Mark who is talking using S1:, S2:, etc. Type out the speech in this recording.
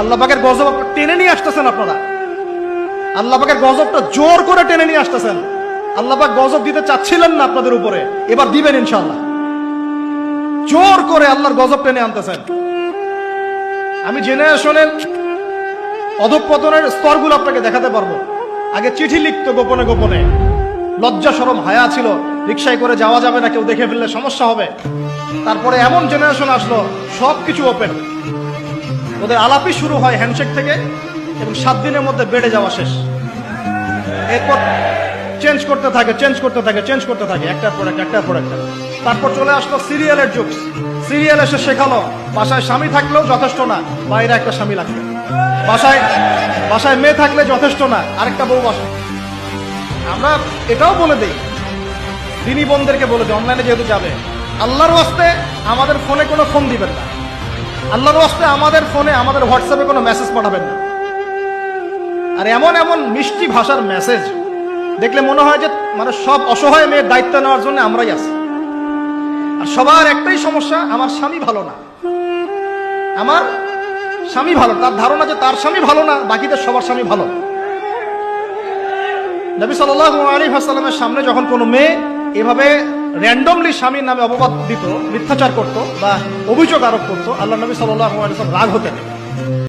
S1: আল্লাহ পাকের গজব টেনে নিয়ে আসতেছেন আপনারা। আল্লাহ পাকের গজবটা জোর করে টেনে নিয়ে আসতেছেন। আল্লাপাক গজব দিতে চাচ্ছিলেন না আপনাদের উপরে, এবার দিবেন ইনশাল্লাহ জোর করে আল্লাহর গজব টেনে আনতেছেন। আমি জেনারেশনের অধঃপতনের স্তরগুলো আপনাকে দেখাতে পারব। আগে চিঠি লিখতো গোপনে গোপনে। লজ্জা সরম হায়া ছিল রিক্সায় করে যাওয়া যাবে না, কেউ দেখে ফেললে সমস্যা হবে। তারপরে এমন জেনারেশন আসলো সব কিছু ওপেন ওদের আলাপই শুরু হয় হ্যান্ডশেক থেকে এবং সাত দিনের মধ্যে বেড়ে যাওয়া শেষ। এরপর চেঞ্জ করতে থাকে, চেঞ্জ করতে থাকে, চেঞ্জ করতে থাকে, একটার পর একটা, একটার পর একটা। তারপর চলে আসলো সিরিয়ালের যুগ। সিরিয়াল এসে শেখালো, বাসায় স্বামী থাকলেও যথেষ্ট না, বাইরে একটা স্বামী লাগবে। বাসায় বাসায় মেয়ে থাকলে যথেষ্ট না, আরেকটা বউ বাসা আমরা এটাও বলে দিই, দিনী বোনদেরকে বলে দিই, অনলাইনে যেহেতু যাবে, আল্লাহর ওয়াস্তে আমাদের ফোনে কোনো ফোন দিবেন না। আল্লাহর ওয়াস্তে আমাদের ফোনে, আমাদের হোয়াটসঅ্যাপে কোনো মেসেজ পাঠাবেন না। আর এমন এমন মিষ্টি ভাষার মেসেজ, দেখলে মনে হয় যে মানে সব অসহায় মেয়ের দায়িত্ব নেওয়ার জন্য আমরাই আছি। আর সবার একটাই সমস্যা, আমার স্বামী ভালো না। আমার স্বামী ভালো তার ধারণা যে তার স্বামী ভালো না, বাকিদের সবার স্বামী ভালো নবী সাল্লাহ আলী সামনে যখন কোনো মেয়ে এভাবে র্যান্ডমলি স্বামীর নামে অববাদ দিত, মিথ্যাচার করত বা অভিযোগ আরোপ করতো আল্লাহ নবী সাল্লাহ রাগ হতেন।